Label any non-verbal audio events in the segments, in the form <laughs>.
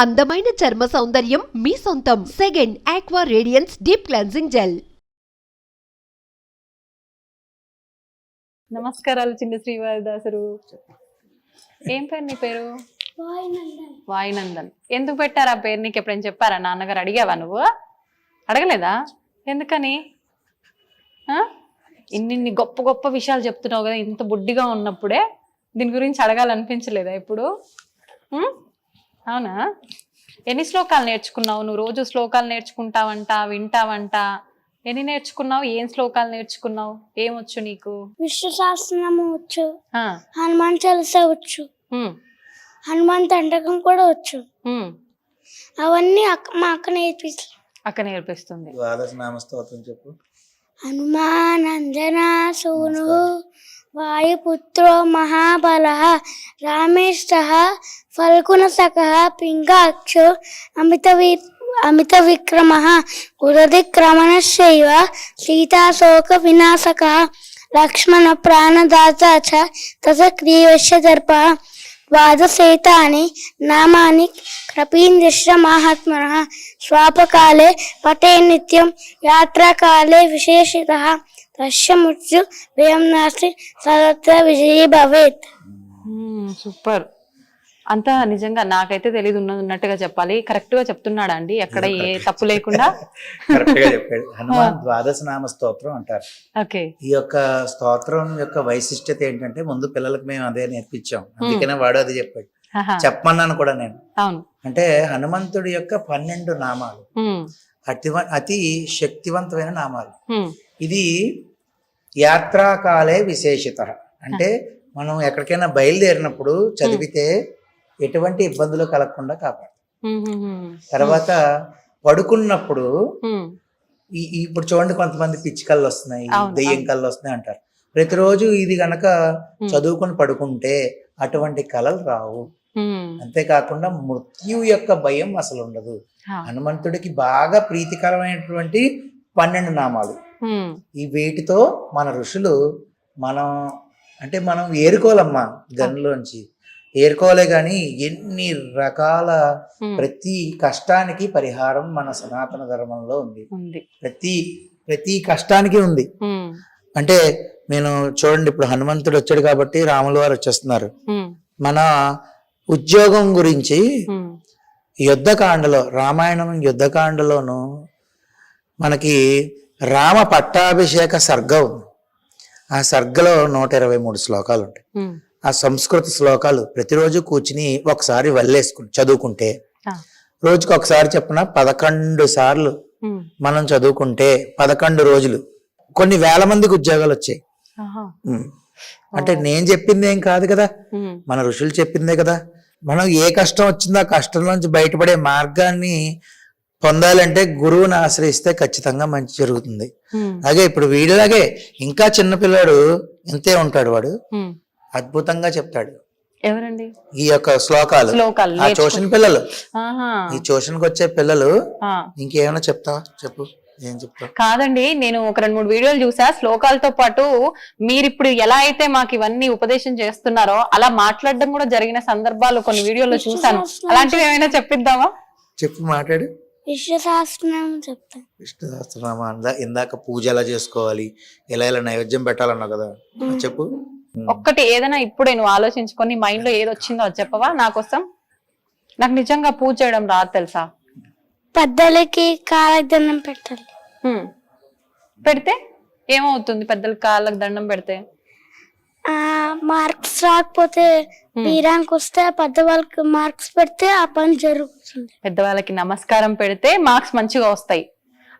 అందమైన చర్మ సౌందర్యం మీ సొంతం. Second aqua radiance deep cleansing gel నమస్కారాలు చిన్న శ్రీవారిదాసరు. ఏం పేరు నీ పేరు? వాయునందన్. ఎందుకు పెట్టారు ఆ పేరు? నీకు ఎప్పుడైనా చెప్పారా? నాన్నగారు అడిగావా నువ్వు? అడగలేదా? ఎందుకని? ఇన్నిన్ని గొప్ప గొప్ప విషయాలు చెప్తున్నావు కదా ఇంత బుడ్డిగా ఉన్నప్పుడే దీని గురించి అడగాలనిపించలేదా ఇప్పుడు? అవునా? ఎన్ని శ్లోకాలు నేర్చుకున్నావు? నువ్వు రోజు శ్లోకాలు నేర్చుకుంటావంట వింటావంట? ఎన్ని నేర్చుకున్నావు? ఏం శ్లోకాలు నేర్చుకున్నావు? ఏమొచ్చు నీకు? విష్ణు సహస్రనామం వచ్చు ఆ, హనుమాన్ చాలీసా వచ్చు. ఉమ్, హనుమాన్ తండకం కూడా వచ్చు. ఉమ్. అవన్నీ అక్క మా అక్క నేర్పించి అక్క నేర్పిస్తుంది. ద్వాదశ నామ స్తోత్రం చెప్పు. హనుమానందనా సూను వాయుపుత్రో మహాబల రామేశ ఫల్గుణ సఖ పింగాక్షో అమిత వి అమిత విక్రమ ఉదధిక్రమణశైవ సీతాశోక వినాశక లక్ష్మణ ప్రాణదాత చ తథ క్రీవశ్య దర్ప ద్వాదశేతాని నామాని కపీంద్ర మహాత్మన. స్వాపకాలే పటే నిత్యం యాత్రాకాలే విశేషిత. తస్య మృత్యు భయం నాస్తి సర్వత్ర విజయీ భవేత్. Um, super. అంతా నిజంగా నాకైతే తెలియదు ఉన్నది ఉన్నట్టుగా చెప్పాలి. కరెక్ట్గా చెప్తున్నాడా అండి ఎక్కడ ఏ తప్పు లేకుండా. కరెక్ట్గా చెప్పాడు. హనుమాన్ ద్వాదశ నామ స్తోత్రం అంటారు. ఓకే. ఈ యొక్క స్తోత్రం యొక్క వైశిష్టత ఏంటంటే ముందు పిల్లలకు మేము అదే నేర్పించాం. అందుకనే వాడు అది చెప్పాడు. ఆహా, చెప్పమన్నాను కూడా నేను. అవును. అంటే హనుమంతుడి యొక్క పన్నెండు నామాలు. అతి అతి శక్తివంతమైన నామాలు. ఇది యాత్రాకాలే విశేషిత. అంటే మనం ఎక్కడికైనా బయలుదేరినప్పుడు చదివితే ఎటువంటి ఇబ్బందులు కలగకుండా కాపాడు. తర్వాత పడుకున్నప్పుడు ఇప్పుడు చూడండి కొంతమంది పిచ్చి కళ్ళు వస్తున్నాయి దెయ్యం. కళ్ళు వస్తున్నాయి అంటారు. ప్రతిరోజు ఇది గనక చదువుకొని పడుకుంటే అటువంటి కళలు రావు. అంతేకాకుండా మృత్యు యొక్క భయం అసలు ఉండదు. హనుమంతుడికి బాగా ప్రీతికరమైనటువంటి పన్నెండు నామాలు. ఈ వీటితో మన ఋషులు మనం అంటే మనం ఏరుకోవాలమ్మా గనిలోంచి ఏరుకోలే కానీ ఎన్ని రకాల ప్రతి కష్టానికి పరిహారం మన సనాతన ధర్మంలో ఉంది. ప్రతి ప్రతి కష్టానికి ఉంది. అంటే నేను చూడండి ఇప్పుడు హనుమంతుడు వచ్చాడు కాబట్టి రాముల వారు వచ్చేస్తున్నారు. మన ఉద్యోగం గురించి యుద్ధకాండలో రామాయణం యుద్ధకాండలోను మనకి రామ పట్టాభిషేక సర్గం. ఆ సర్గలో నూట ఇరవై మూడు శ్లోకాలు ఉంటాయి. ఆ సంస్కృత శ్లోకాలు ప్రతిరోజు కూర్చుని ఒకసారి వల్లేసుకుని చదువుకుంటే రోజుకి ఒకసారి చెప్పిన పదకొండు సార్లు మనం చదువుకుంటే పదకొండు రోజులు. కొన్ని వేల మందికి ఉద్యోగాలు వచ్చాయి. అంటే నేను చెప్పింది ఏం కాదు కదా. మన ఋషులు చెప్పిందే కదా. మనం ఏ కష్టం వచ్చిందో ఆ కష్టం నుంచి బయటపడే మార్గాన్ని పొందాలంటే గురువుని ఆశ్రయిస్తే ఖచ్చితంగా మంచి జరుగుతుంది. అలాగే ఇప్పుడు వీడిలాగే ఇంకా చిన్న పిల్లాడు ఇంతే ఉంటాడు వాడు. అద్భుతంగా చెప్తాడు. ఎవరండి? ఈ యొక్క శ్లోకాలు. ఆ ట్యూషన్ పిల్లలు. ఈ ట్యూషన్కి వచ్చే పిల్లలు ఆ. ఇంకేమైనా చెప్తావా చెప్పు. ఏం కాదండి నేను ఒక రెండు మూడు వీడియోలు చూసా. శ్లోకాలతో పాటు మీరు ఇప్పుడు ఎలా అయితే మాకు ఇవన్నీ ఉపదేశం చేస్తున్నారో అలా మాట్లాడడం కూడా జరిగిన సందర్భాలు కొన్ని వీడియోలో చూసాను అలాంటివి ఏమైనా చెప్పిద్దామా? చెప్పు మాట్లాడు. విష్ణు సహస్రనామం చెప్తాను విష్ణు సహస్రనామ. ఇందా- ఇందాక పూజ ఎలా చేసుకోవాలి? ఎలా ఎలా నైవేద్యం పెట్టాలన్నావు కదా? చెప్పు. ఒక్కటి ఏదైనా ఇప్పుడే నువ్వు ఆలోచించుకొని మైండ్లో ఏది వచ్చిందో అది చెప్పవా? నా కోసం? నాకు నిజంగా పూజ చేయడం రాదు తెలుసా? పెద్దలకి కాళ్ళకి దండం పెట్టాలి. హ్మ్. పెడితే ఏమవుతుంది పెద్దల కాళ్ళకి దండం పెడితే? ఆ మార్క్స్ రాకపోతే బీరానికి వస్తే పెద్ద వాళ్ళకి మార్క్స్ పెడితే ఆ పని జరుగుతుంది. పెద్దవాళ్ళకి నమస్కారం పెడితే మార్క్స్ మంచిగా వస్తాయి.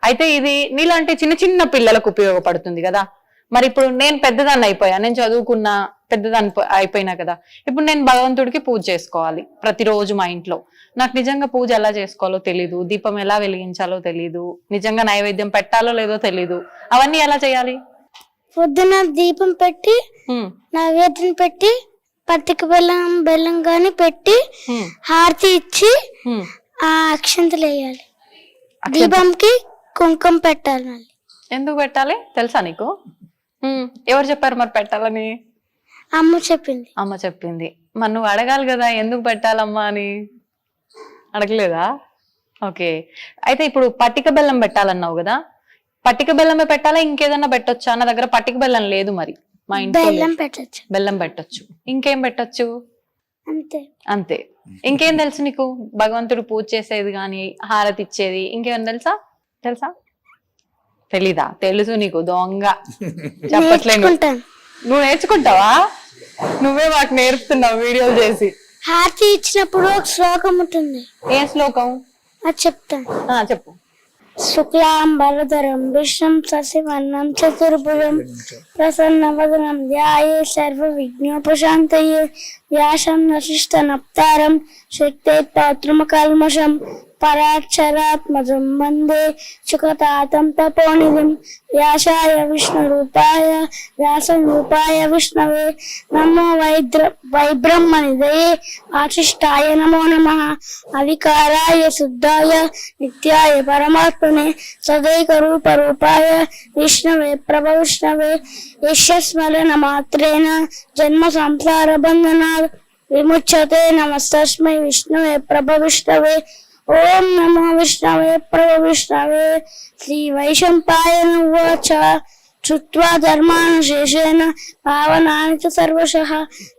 అయితే ఇది నీలాంటి చిన్న చిన్న పిల్లలకు ఉపయోగపడుతుంది కదా? మరి ఇప్పుడు నేను పెద్దదాన్ని అయిపోయా. నేను చదువుకున్నా పెద్దదాన్ని అయిపోయినా కదా. ఇప్పుడు నేను భగవంతుడికి పూజ చేసుకోవాలి ప్రతిరోజు మా ఇంట్లో. నాకు నిజంగా పూజ ఎలా చేసుకోవాలో తెలీదు. దీపం ఎలా వెలిగించాలో తెలీదు. నిజంగా నైవేద్యం పెట్టాలో లేదో తెలీదు. అవన్నీ ఎలా చేయాలి? పొద్దున దీపం పెట్టి నైవేద్యం పెట్టి పత్తిక బెల్లం బెల్లం కానీ పెట్టి హారతి ఇచ్చి. ఆ అక్షంతలు వేయాలి. దీపంకి కుంకుమ పెట్టాలి మళ్ళీ. ఎందుకు పెట్టాలి? తెలుసా నీకు? ఎవరు చెప్పారు మరి పెట్టాలని? అమ్మ చెప్పింది. అమ్మ చెప్పింది. మరి నువ్వు అడగాలి కదా ఎందుకు పెట్టాలమ్మా అని. అడగలేదా? ఓకే. అయితే ఇప్పుడు పట్టిక బెల్లం పెట్టాలన్నావు కదా పట్టిక బెల్లమే పెట్టాలా ఇంకేదన్నా పెట్టొచ్చా? నా దగ్గర పట్టిక బెల్లం లేదు మరి మా ఇంట్లో బెల్లం. పెట్టచ్చు. బెల్లం పెట్టొచ్చు. ఇంకేం పెట్టొచ్చు? అంతే. అంతే. ఇంకేం తెలుసు నీకు? భగవంతుడు పూజ చేసేది కానీ హారతి ఇచ్చేది ఇంకేమైనా తెలుసా? తెలుసా? తెలీదా? తెలుసు నీకు దొంగ. <laughs> చెప్పట్లేదు. నువ్వు నేర్చుకుంటావా? నువ్వే మాకు నేర్పుతున్నావు వీడియోలు చేసి. హారతి ఇచ్చినప్పుడు ఒక శ్లోకం ఉంటుంది. ఏ శ్లోకం? అది చెప్తాను ఆ చెప్పు. శుక్లాంబరధరం విష్ణం శశివర్ణం చతుర్భుజం ప్రసన్నవదనం ధ్యాయే సర్వ విఘ్నోపశాంతయే వ్యాసం వశిష్ట నప్తారం శక్తే పాత్రమకల్మషం పరాక్షరాత్మజం వందే సుఖతాతం తపోనిధిం వ్యాసాయ విష్ణురూపాయ వ్యాసరూపాయ విష్ణవే నమో వైద్ర వైబ్రహ్మనిదయే ఆశిష్టాయ నమో నమ అధికారాయ శుద్ధాయ నిత్యాయ పరమాత్మనే సదైక రూప రూపాయ విష్ణవే ప్రభ విష్ణవే యశస్మరణ మాత్రేణ జన్మ సంసార బంధనాలు విముచ్యతే నమస్తస్మై విష్ణువే ప్రభ విష్ణవే ओम नमो विष्णवे श्री श्रीवैशम्पाय उवाच। श्रुत्वा धर्मान् शेषेण पावनानि च सर्वशः।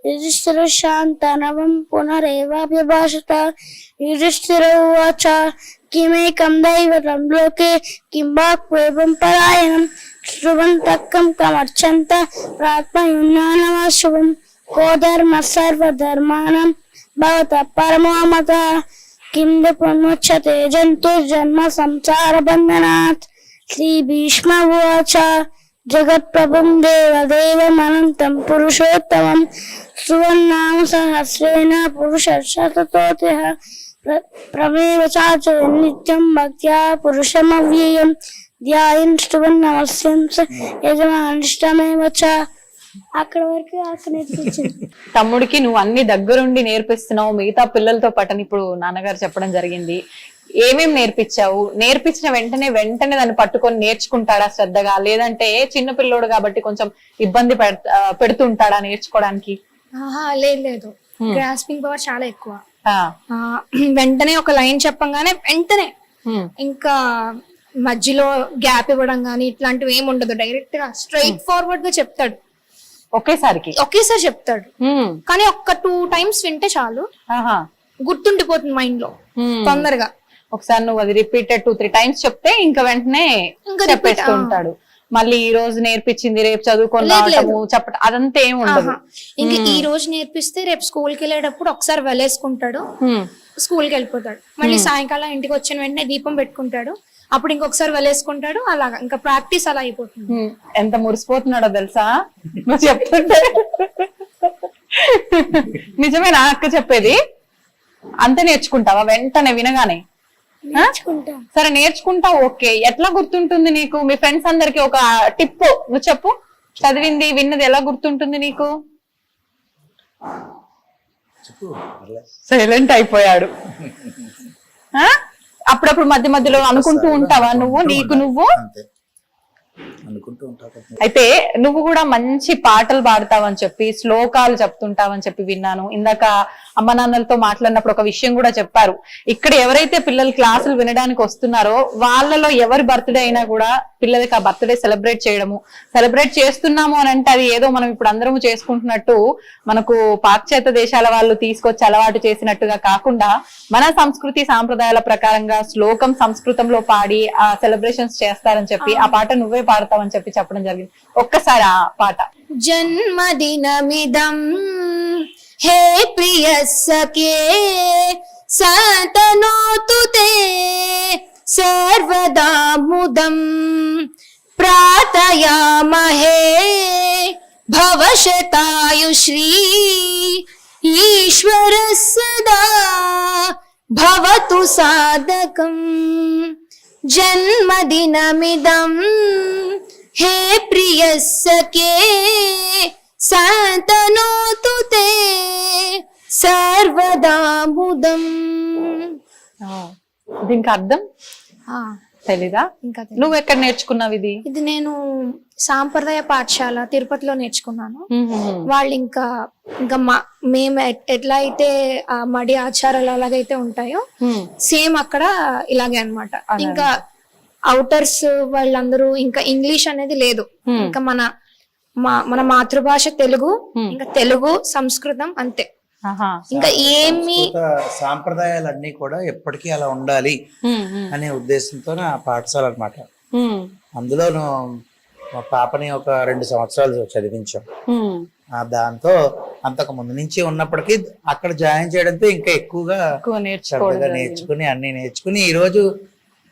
युधिष्ठिरशान्तनवं पुनरेवाभ्यभाषत। युधिष्ठिर उवाच, किमेकं दैवतं लोके किं वा क्वेवं परायणं कमर्चन्त प्रात्मयुज्ञानमश्रुवं को धर्मः सर्वधर्माणां भवतः परमो मतः किं पुनोच्यते जन्तुर्जन्म संसारबन्धनात् श्रीभीष्म उवाच जगत्प्रभुं देवदेवमनन्तं पुरुषोत्तमं। सुवर्णां सहस्रेण पुरुषशततोतिः प्रमेव चाचर नित्यं भक्त्या पुरुषमव्ययं ध्यायन् स्तुवन् नमस्यं स यजमानिष्टमेव च। అక్కడ వరకు అక్కడ నేర్పించింది తమ్ముడికి నువ్వు అన్ని దగ్గరుండి నేర్పిస్తున్నావు మిగతా పిల్లలతో పట్టని ఇప్పుడు నాన్నగారు చెప్పడం జరిగింది. ఏమేం నేర్పించావు? నేర్పించిన వెంటనే వెంటనే దాన్ని పట్టుకొని నేర్చుకుంటాడా శ్రద్ధగా? లేదంటే చిన్న పిల్లోడు కాబట్టి కొంచెం ఇబ్బంది పెడుతుంటాడా నేర్చుకోవడానికి? లేదు లేదు. గ్రాస్పింగ్ పవర్ చాలా ఎక్కువ. వెంటనే ఒక లైన్ చెప్పంగానే వెంటనే ఇంకా మధ్యలో గ్యాప్ ఇవ్వడం కానీ ఇట్లాంటివి ఏమి ఉండదు. డైరెక్ట్గా స్ట్రైట్ ఫార్వర్డ్గా చెప్తాడు. ఒకేసారికి. ఒకేసారి చెప్తాడు. కానీ ఒక్క టూ టైమ్స్ వింటే చాలు. ఆహా, గుర్తుండిపోతుంది మైండ్లో. తొందరగా. ఒకసారి నువ్వు అది రిపీటెడ్ టూ త్రీ టైమ్స్ చెప్తే ఇంకా వెంటనే చెప్పేస్తూ. ఉంటాడు. మళ్ళీ ఈ రోజు నేర్పించింది రేపు చదువుకొని లేదు, లేదు. రావటము చెప్పడం అదంతా ఏమి ఉండదు. ఇంకా ఈ రోజు నేర్పిస్తే రేపు స్కూల్కి వెళ్ళేటప్పుడు ఒకసారి వెళ్ళేసుకుంటాడు. స్కూల్కి వెళ్ళిపోతాడు. మళ్ళీ సాయంకాలం ఇంటికి వచ్చిన వెంటనే దీపం పెట్టుకుంటాడు. అప్పుడు ఇంకొకసారి వెళ్ళేసుకుంటాడు అలాగా. ఇంకా ప్రాక్టీస్ అలా అయిపోతుంది. ఎంత మురిసిపోతున్నాడో తెలుసా? నువ్వు చెప్తుంటే. నిజమేనా అక్క చెప్పేది. అంతే నేర్చుకుంటావా? వెంటనే వినగానే. సరే నేర్చుకుంటావు ఓకే. ఎట్లా గుర్తుంటుంది నీకు? మీ ఫ్రెండ్స్ అందరికి ఒక టిప్ నువ్వు చెప్పు. చదివింది విన్నది ఎలా గుర్తుంటుంది నీకు? సైలెంట్ అయిపోయాడు. ఆ? అప్పుడప్పుడు మధ్య మధ్యలో అనుకుంటూ ఉంటావా నువ్వు? నీకు నువ్వు? అనుకుంటూ అయితే నువ్వు కూడా మంచి పాటలు పాడతావని చెప్పి శ్లోకాలు చెప్తుంటావని చెప్పి విన్నాను. ఇందాక అమ్మ నాన్నలతో మాట్లాడినప్పుడు ఒక విషయం కూడా చెప్పారు. ఇక్కడ ఎవరైతే పిల్లలు క్లాసులు వినడానికి వస్తున్నారో వాళ్ళలో ఎవరి బర్త్డే అయినా కూడా పిల్లలకి ఆ బర్త్డే సెలబ్రేట్ చేయడము. సెలబ్రేట్ చేస్తున్నాము అని అంటే అది ఏదో మనం ఇప్పుడు అందరము చేసుకుంటున్నట్టు మనకు పాశ్చాత్య దేశాల వాళ్ళు తీసుకొచ్చి అలవాటు చేసినట్టుగా కాకుండా మన సంస్కృతి సాంప్రదాయాల ప్రకారంగా శ్లోకం సంస్కృతంలో పాడి ఆ సెలబ్రేషన్స్ చేస్తారని చెప్పి ఆ పాట నువ్వే పాడతావని చెప్పి చెప్పడం జరిగింది. ఒక్కసారి ఆ పాట. జన్మదినమిదం హే ప్రియ సఖే సతనోతు తే సర్వదా ముదం ప్రార్థయామహే భవశతాయుశ్రీ ఈశ్వర సదా భవతు సాధకం జన్మదినమిదం. హే ప్రియ సఖే సంతనోతు తే సర్వదా ముదం. దీనికి అర్థం? తెలీదా. నువ్వు ఎక్కడ నేర్చుకున్నావు ఇది? ఇది నేను సాంప్రదాయ పాఠశాల తిరుపతిలో నేర్చుకున్నాను. వాళ్ళు ఇంకా ఇంకా మా మేము ఎట్- ఎట్లా అయితే ఆ మడి ఆచారాలు అలాగైతే ఉంటాయో సేమ్ అక్కడ ఇలాగే అన్నమాట. ఇంకా అవుటర్స్ వాళ్ళందరూ ఇంకా ఇంగ్లీష్ అనేది లేదు. ఇంకా మన మా మన మాతృభాష తెలుగు ఇంకా తెలుగు సంస్కృతం అంతే. ఇంకా ఏమి సంస్కృత సాంప్రదాయాలన్నీ కూడా ఎప్పటికీ అలా ఉండాలి అనే ఉద్దేశంతో నా పాఠశాల అనమాట అందులోను మా పాపని ఒక రెండు సంవత్సరాలు చదివించాం. దాంతో అంతకు ముందు నుంచి ఉన్నప్పటికీ అక్కడ జాయిన్ చేయడంతో ఇంకా ఎక్కువగా సరదాగా నేర్చుకుని అన్ని నేర్చుకుని ఈ రోజు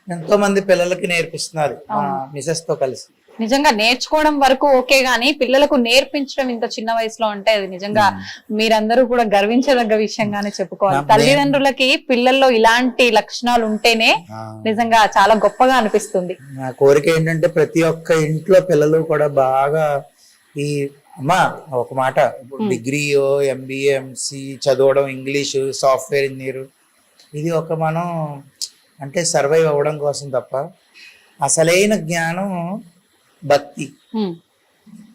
ఎంతో మంది పిల్లలకి నేర్పిస్తున్నారు మిసెస్తో కలిసి. నిజంగా నేర్చుకోవడం వరకు ఓకే గానీ పిల్లలకు నేర్పించడం ఇంత చిన్న వయసులో అంటే అది నిజంగా మీరందరూ కూడా గర్వించదగ్గ విషయంగానే చెప్పుకోవాలి. తల్లిదండ్రులకి పిల్లల్లో ఇలాంటి లక్షణాలు ఉంటేనే నిజంగా చాలా గొప్పగా అనిపిస్తుంది. నా కోరిక ఏంటంటే ప్రతి ఒక్క ఇంట్లో పిల్లలు కూడా బాగా ఈ అమ్మా ఒక మాట. డిగ్రీయో ఎంబీఏ ఎంసీ చదవడం ఇంగ్లీషు సాఫ్ట్వేర్ ఇంజనీర్ ఇది ఒక మనం అంటే సర్వైవ్ అవ్వడం కోసం తప్ప అసలైన జ్ఞానం భక్తి. ఉమ్,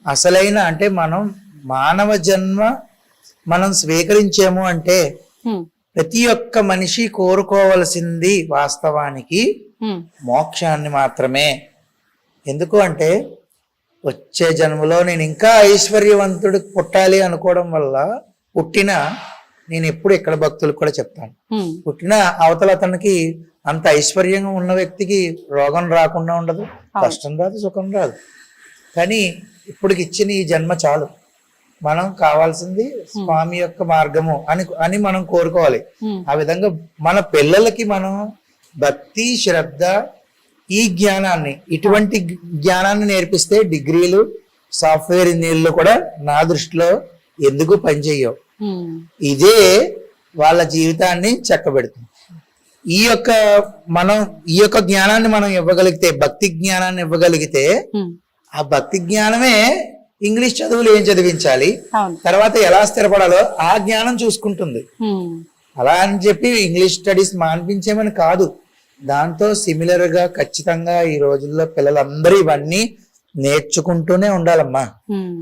అసలైన అంటే మనం మానవ జన్మ మనం స్వీకరించాము అంటే ఉమ్, ప్రతి ఒక్క మనిషి కోరుకోవలసింది వాస్తవానికి ఉమ్, మోక్షాన్ని మాత్రమే. ఎందుకు అంటే వచ్చే జన్మలో నేను ఇంకా ఐశ్వర్యవంతుడు పుట్టాలి అనుకోవడం వల్ల పుట్టిన నేను ఎప్పుడు ఇక్కడ భక్తులకు కూడా చెప్తాను. పుట్టిన అవతల అతనికి అంత ఐశ్వర్యంగా ఉన్న వ్యక్తికి రోగం రాకుండా ఉండదు కష్టం రాదు సుఖం రాదు. కానీ ఇప్పటికి ఇచ్చిన ఈ జన్మ చాలు. మనం కావాల్సింది స్వామి యొక్క మార్గము అని అని మనం కోరుకోవాలి. ఆ విధంగా మన పిల్లలకి మనం భక్తి శ్రద్ధ ఈ జ్ఞానాన్ని ఇటువంటి జ్ఞానాన్ని నేర్పిస్తే డిగ్రీలు సాఫ్ట్వేర్ ఇంజనీర్లు కూడా నా దృష్టిలో ఎందుకు పనిచేయవు? ఇదే వాళ్ళ జీవితాన్ని చక్కబెడుతుంది. ఈ యొక్క మనం ఈ యొక్క జ్ఞానాన్ని మనం ఇవ్వగలిగితే భక్తి జ్ఞానాన్ని ఇవ్వగలిగితే. ఆ భక్తి జ్ఞానమే ఇంగ్లీష్ చదువులు ఏం చదివించాలి? తర్వాత ఎలా స్థిరపడాలో ఆ జ్ఞానం చూసుకుంటుంది. అలా అని చెప్పి ఇంగ్లీష్ స్టడీస్ మాన్పించేమని కాదు. దాంతో సిమిలర్గా ఖచ్చితంగా ఈ రోజుల్లో పిల్లలందరూ ఇవన్నీ నేర్చుకుంటూనే ఉండాలమ్మా.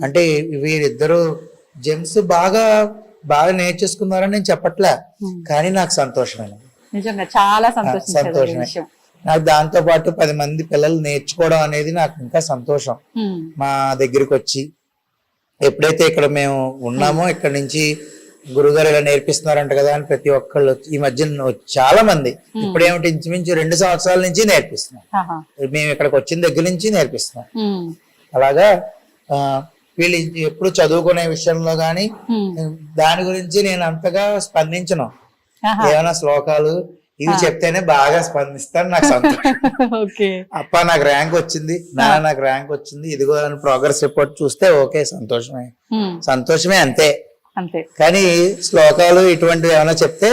అంటే వీరిద్దరు జెమ్స్ బాగా బాగా నేర్చేసుకున్నారని నేను చెప్పట్లే. కానీ నాకు సంతోషమైన నిజంగా చాలా సంతోషమే. విషయం. నాకు దాంతో పాటు పది మంది పిల్లలు నేర్చుకోవడం అనేది నాకు ఇంకా సంతోషం. మా దగ్గరికి వచ్చి ఎప్పుడైతే ఇక్కడ మేము ఉన్నామో ఇక్కడ నుంచి గురుగారు ఇలా నేర్పిస్తున్నారంట కదా అని ప్రతి ఒక్కళ్ళు ఈ మధ్య చాలా మంది. ఇప్పుడేమిటి ఇంచుమించు రెండు సంవత్సరాల నుంచి నేర్పిస్తున్నాం. మేము ఇక్కడికి వచ్చిన దగ్గర నుంచి నేర్పిస్తున్నాం. అలాగా వీళ్ళు ఎప్పుడు చదువుకునే విషయంలో గాని ఉమ్. దాని గురించి నేను అంతగా స్పందించను. ఏమైనా శ్లోకాలు ఇవి చెప్తేనే బాగా స్పందిస్తాను నాకు సంతోషం. <laughs> ఓకే. అప్ప నాకు ర్యాంక్ వచ్చింది నా నాకు ర్యాంక్ వచ్చింది ఇదిగో అని ప్రోగ్రెస్ రిపోర్ట్ చూస్తే ఓకే సంతోషమే. సంతోషమే అంతే. అంతే. కానీ శ్లోకాలు ఇటువంటివి ఏమైనా చెప్తే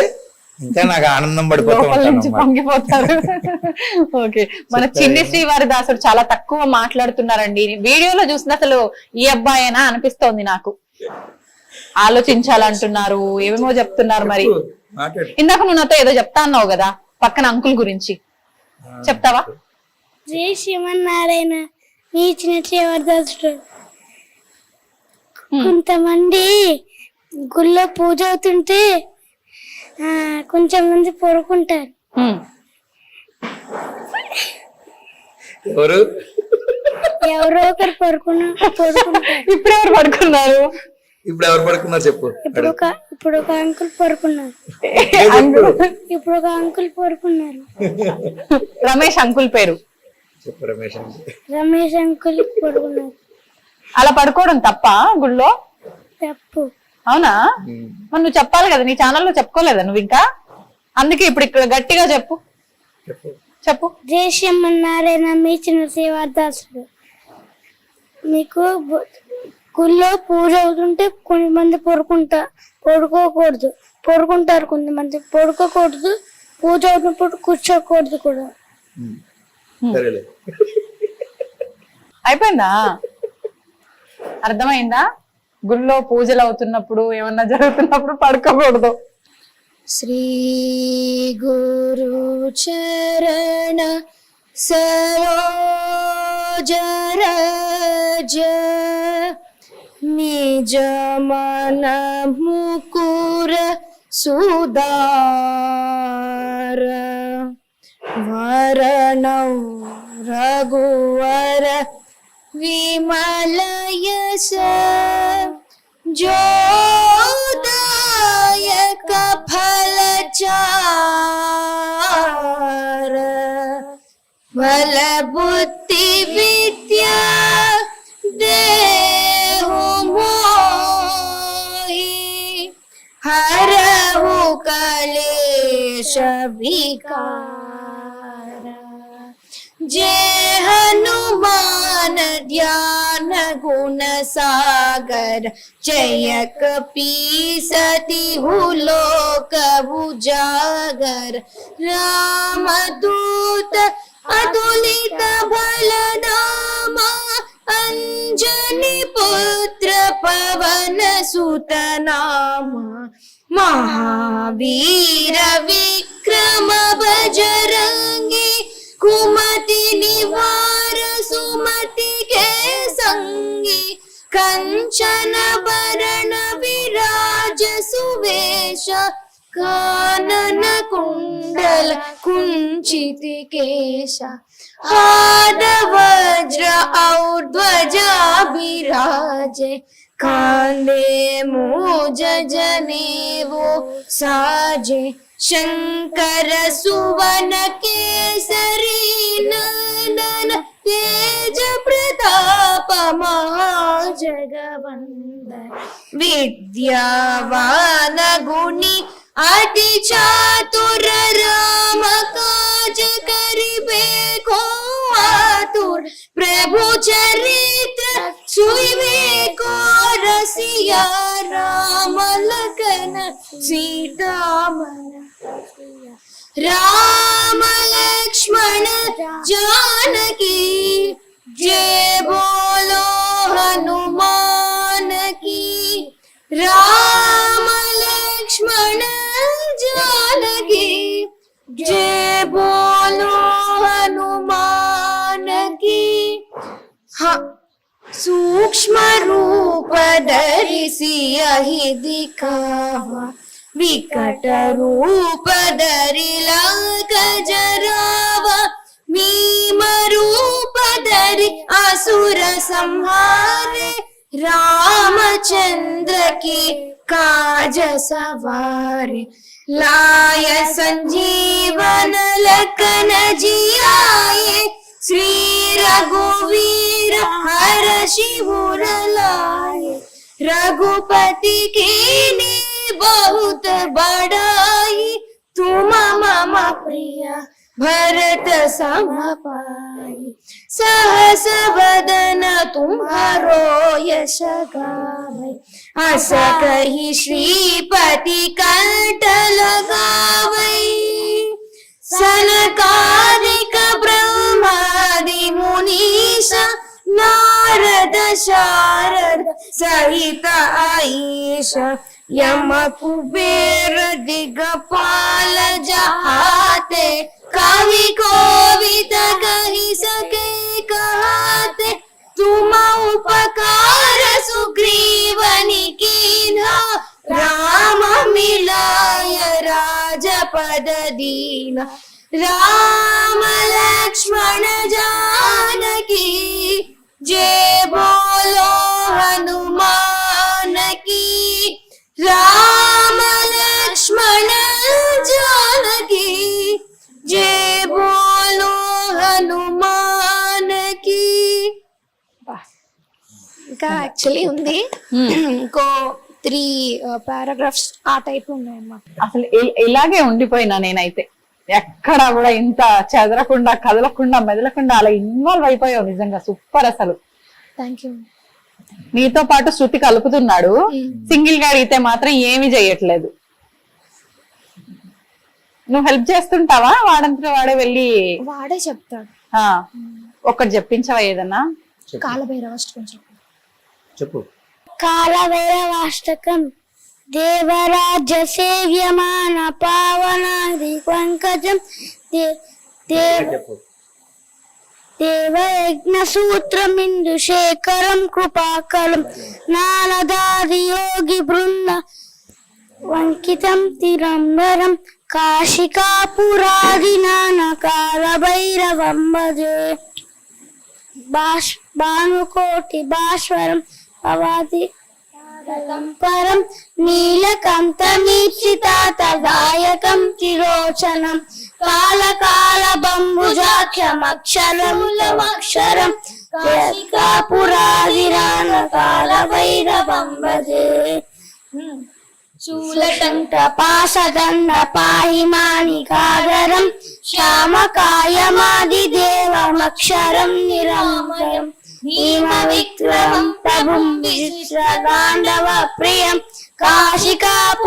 ఇంకా నాకు ఆనందం పడిపోతూ లోపల ఉంటాను నుంచి పొంగిపోతారు. <laughs> ఓకే. మన చిన్ని శ్రీవారి దాసుడు చాలా తక్కువ మాట్లాడుతున్నారండి. వీడియోలో చూసిన అసలు ఈ అబ్బాయేనా అనిపిస్తోంది నాకు. ఆలోచించాలంటున్నారు ఏమేమో చెప్తున్నారు మరి. ఇందాక నువ్వు నాతో ఏదో చెప్తా అన్నావు కదా పక్కన అంకుల్ గురించి. చెప్తావా? జై శ్రీమన్నారాయణ మీ చిన్న చివరిదాసుడు కొంతమంది గుళ్ళో పూజ అవుతుంటే ఆ, కొంచెం మంది పడుకుంటారు. ఉమ్, ఎవరు? ఎవరో ఒకరు పడుకున్న పడుకుంటారు. ఇప్పుడు ఎవరు పడుకున్నారు? ఇప్పుడు ఎవరు పడుకున్నారు చెప్పు. ఇప్పుడు ఒక ఇప్పుడు ఒక అంకుల్ పడుకున్నారు. అంకుల్ ఇప్పుడు ఒక అంకుల్ పడుకున్నారు. రమేష్ అంకుల్ పేరు. చెప్పు రమేష్. రమేష్ అంకుల్ పడుకున్నారు. అలా పడుకోవడం తప్ప గుళ్ళో? తప్పు. అవునా? మరి నువ్వు చెప్పాలి కదా నీ ఛానల్లో చెప్పుకోలేదా నువ్వు ఇంకా? అందుకే ఇప్పుడు ఇక్కడ గట్టిగా చెప్పు. చెప్పు. చెప్పు. జై శ్రీమన్నారాయణ మీ చిన్న శ్రీవారదాసుడు మీకు గుళ్ళో పూజ అవుతుంటే కొంతమంది పడుకుంటా పడుకోకూడదు. పడుకుంటారు కొంతమంది. పడుకోకూడదు. పూజ అవుతున్నప్పుడు కూర్చోకూడదు కూడా. సరేలే. అయిపోయిందా? అర్థమైందా? గుళ్ళో పూజలు అవుతున్నప్పుడు ఏమన్నా జరుగుతున్నప్పుడు పడుకోకూడదు. శ్రీ గురు చరణ సరోజరజ निज मन मुकुर सुदार वरण रघुवर विमल यश जो फल चार। बल बुद्धि विद्या हरहु कले विकारा। जे हनुमान ध्यान गुण सागर जयक पी सती लोक उजागर। रामदूत अतुलित भल नामा अञ्जनिपुत्र पवनसुतनाम पवन सुतनाम् महावीरव्रम भजरङ्गि कुमतिनिवार सुमति के सङ्गे कञ्चन वरण विराज सुवेश कानन कुंडल कुंचित केश। हाद वज्र ध्वजा कुञ्चितिकेश कांदे मोज जने वो साजे। शंकर सुवन केसरी नंदन तेज प्रताप महाजगवन्द विद्यावान गुणि अति चातुर राम काज करिबे को आतुर। प्रभु चरित्र सुइबे को रसिया राम लखन सीता राम लक्ष्मण जानकी जय। सूक्ष्म रूप धरिसी यही दिखावा। विकट रूप धरि लंक जरावा भीम रूप धरि असुर संहारे रामचंद्र की काज सवारे लाय संजीवन लखन जियाए श्री रघुवीर शिवर लाए रघुपति की बहुत बड़ाई. तुम मम प्रिया भरत सम पाई. सहस वदन तुम्हारो यश गावे अस कही श्रीपति कंठ लगावे सनकादिक ब्रह्मादि मुनीषा नारद शारद सहित आईश यम कुबेर दिगपाल जहाते, कवि कोविद कही सके कहते, तुम उपकार सुग्रीवनि कीन्हा, राम मिलाय राजपद दीना। राम लक्ष्मण जानकी ఇంకా యాక్చువల్లీ ఉంది. ఇంకో త్రీ పారాగ్రాఫ్స్ ఆ టైప్ ఉన్నాయన్నమాట అసలు ఇలాగే ఉండిపోయినా నేనైతే. ఎక్కడ కూడా ఇంత చెదరకుండా కదలకుండా మెదలకుండా అలా ఇన్వాల్వ్ అయిపోయావు నిజంగా. సూపర్ అసలు. థ్యాంక్ యూ నీతో పాటు శృతి కలుపుతున్నాడు. సింగిల్గా అడిగితే మాత్రం ఏమీ చేయట్లేదు. నువ్వు హెల్ప్ చేస్తుంటావా? వాడంతా వాడే వెళ్ళి వాడే చెప్తాడు. ఆ, ఒక్కటి చెప్పించవా ఏదన్నా? చెప్పు. చెప్పు. కాలభైరవాష్టకం దేవరాజ్య సేవ్యమాన పావనాది పంకజం దే- దేవ చెప్పు దేవయజ్ఞ సూత్రమిందు శేఖరం కృపాకరం నారదాది యోగి బృంద వంకితం తిరంబరం కాశికాపురాది నానకాల భైరవం భజే భాష్ భానుకోటి భాస్వరం పవాది పరం నీలకంఠమీక్షితాతగాయకం తిరోచనం కాల కాల బంబుజాక్షమక్షరములమక్షరం కాశికాపురాదిరాన కాల భైరవం భజే శూలటంక పాశదండ పాహి మాణికాదరం శ్యామకాయమాది దేవమక్షరం నిరామయం భీమ విక్రమం ప్రభుం విశ్వగాంధవ ప్రియం. కాశికాపురాదినాన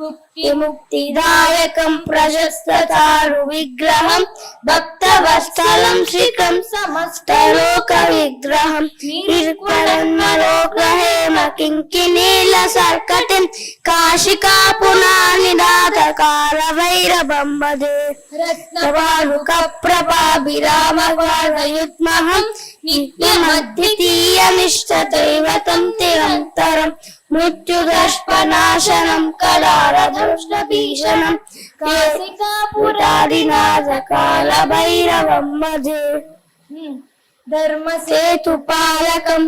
కాల భైరవం భజే ముక్తి. ముక్తిదాయకం ప్రశస్తతారు విగ్రహం భక్త వత్సలం శ్రీకం సమస్త లోక విగ్రహం. నిర్మలోగ్రహేమ కింకినీల సర్కటిం కాశికాపునానిదాత కాల భైరవం భజే రత్నవాలుక ప్రభాభిరామయుగ్మహం నిత్యమద్వితీయమిష్ట దైవతం తిరంతరం మృత్యుదర్శనాశనం కళారదృష్ట భీషణం కాశికాపురాదినాథ కాల భైరవం భజే ధర్మసేతు పాలకం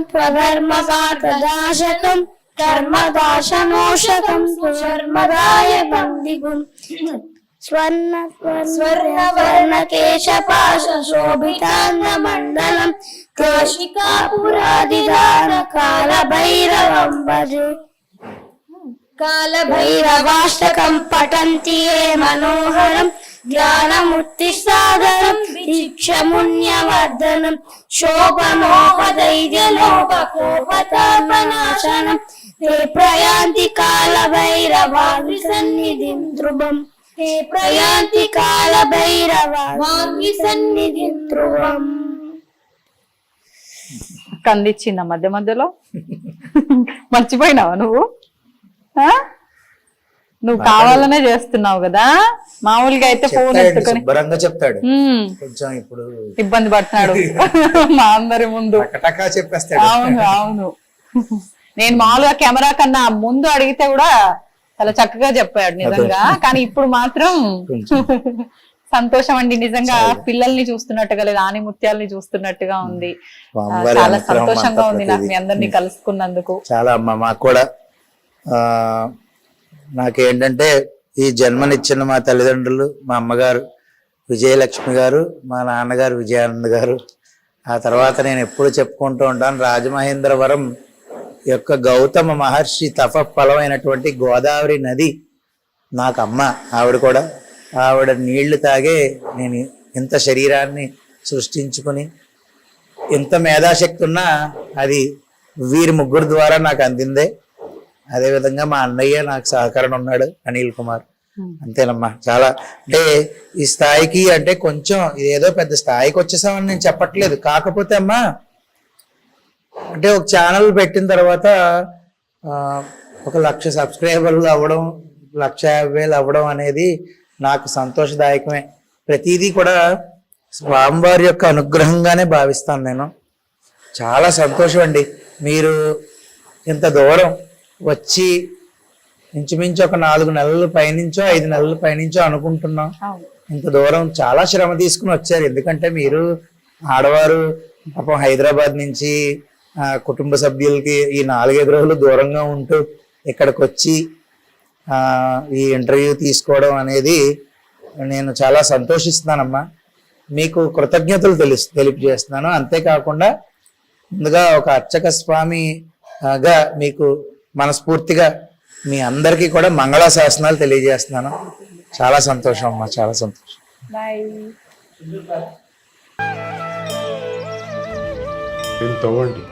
స్వధర్మ సాధదాశకం ధర్మదాశనోషకం స్వర్మదాయకం దిగుం స్వర్ణ స్వర్ణ వర్ణ కేశపాశ శోభితాంగ మండలం కాశికాపురాదిదాన కాల భైరవం భజే కాల భైరవాష్టకం పఠంతి ఏ మనోహరం జ్ఞానముత్తిసాగరం దీక్షముణ్యవర్ధనం శోభనోపదైర్యలోకోపతాపనాశనం ते प्रयान्ति कालभैरवाङ्गि सन्निधिं ध्रुवम् ते प्रयान्ति कालभैरवाङ्गि सन्निधिं ध्रुवम् కందిచ్చింద మధ్య మధ్యలో? మర్చిపోయినావా నువ్వు? నువ్వు కావాలనే చేస్తున్నావు కదా? మామూలుగా అయితే ఫోన్ ఎత్తుకొని చెప్తాడు. కొంచెం ఇప్పుడు ఇబ్బంది పడుతున్నాడు. <laughs> మా అందరి ముందు. అవును అవును. నేను మామూలుగా కెమెరా కన్నా ముందు అడిగితే కూడా చాలా చక్కగా చెప్పాడు నిజంగా. కానీ ఇప్పుడు మాత్రం సంతోషం అండి నిజంగా పిల్లల్ని చూస్తున్నట్టుగా లేదా ఆని ముత్యాలని చూస్తున్నట్టుగా ఉంది. చాలా సంతోషంగా ఉంది నాకు మీ. అందరినీ కలుసుకున్నందుకు. చాలా అమ్మ మాకు కూడా ఆ నాకేంటంటే ఈ జన్మనిచ్చిన మా తల్లిదండ్రులు మా అమ్మగారు విజయలక్ష్మి గారు మా నాన్నగారు విజయానంద్ గారు. ఆ తర్వాత నేను ఎప్పుడు చెప్పుకుంటూ ఉంటాను రాజమహేంద్రవరం యొక్క గౌతమ మహర్షి తప ఫలమైనటువంటి గోదావరి నది నాకు అమ్మ ఆవిడ కూడా. ఆవిడ నీళ్ళు తాగే నేను ఇంత శరీరాన్ని సృష్టించుకుని ఎంత మేధాశక్తి ఉన్నా అది వీరి ముగ్గురు ద్వారా నాకు అందిందే. అదేవిధంగా మా అన్నయ్య నాకు సహకరణ ఉన్నాడు అనిల్ కుమార్. అంతేనమ్మా. చాలా అంటే ఈ స్థాయికి అంటే కొంచెం ఏదో పెద్ద స్థాయికి వచ్చేసామని నేను చెప్పట్లేదు. కాకపోతే అమ్మా అంటే ఒక ఛానల్ పెట్టిన తర్వాత ఆ, ఒక లక్ష సబ్స్క్రైబర్లు అవ్వడం లక్ష యాభై వేలు అవ్వడం అనేది నాకు సంతోషదాయకమే. ప్రతిదీ కూడా స్వామివారి యొక్క అనుగ్రహంగానే భావిస్తాను నేను. చాలా సంతోషం అండి మీరు ఇంత దూరం వచ్చి ఇంచుమించు ఒక నాలుగు నెలల పైనుంచో ఐదు నెలల పైనుంచో అనుకుంటున్నాం. ఇంత దూరం చాలా శ్రమ తీసుకుని వచ్చారు. ఎందుకంటే మీరు ఆడవారు పాపం హైదరాబాద్ నుంచి కుటుంబ సభ్యులకి ఈ నాలుగైదు రోజులు దూరంగా ఉంటూ ఇక్కడికి వచ్చి ఈ ఇంటర్వ్యూ తీసుకోవడం అనేది నేను చాలా సంతోషిస్తున్నానమ్మా. మీకు కృతజ్ఞతలు తెలుసు తెలియజేస్తున్నాను. అంతేకాకుండా ముందుగా ఒక అర్చక స్వామి ఆ, గా మీకు మనస్ఫూర్తిగా మీ అందరికీ కూడా మంగళ శాసనాలు తెలియజేస్తున్నాను. చాలా సంతోషం అమ్మా చాలా సంతోషం. బాయ్.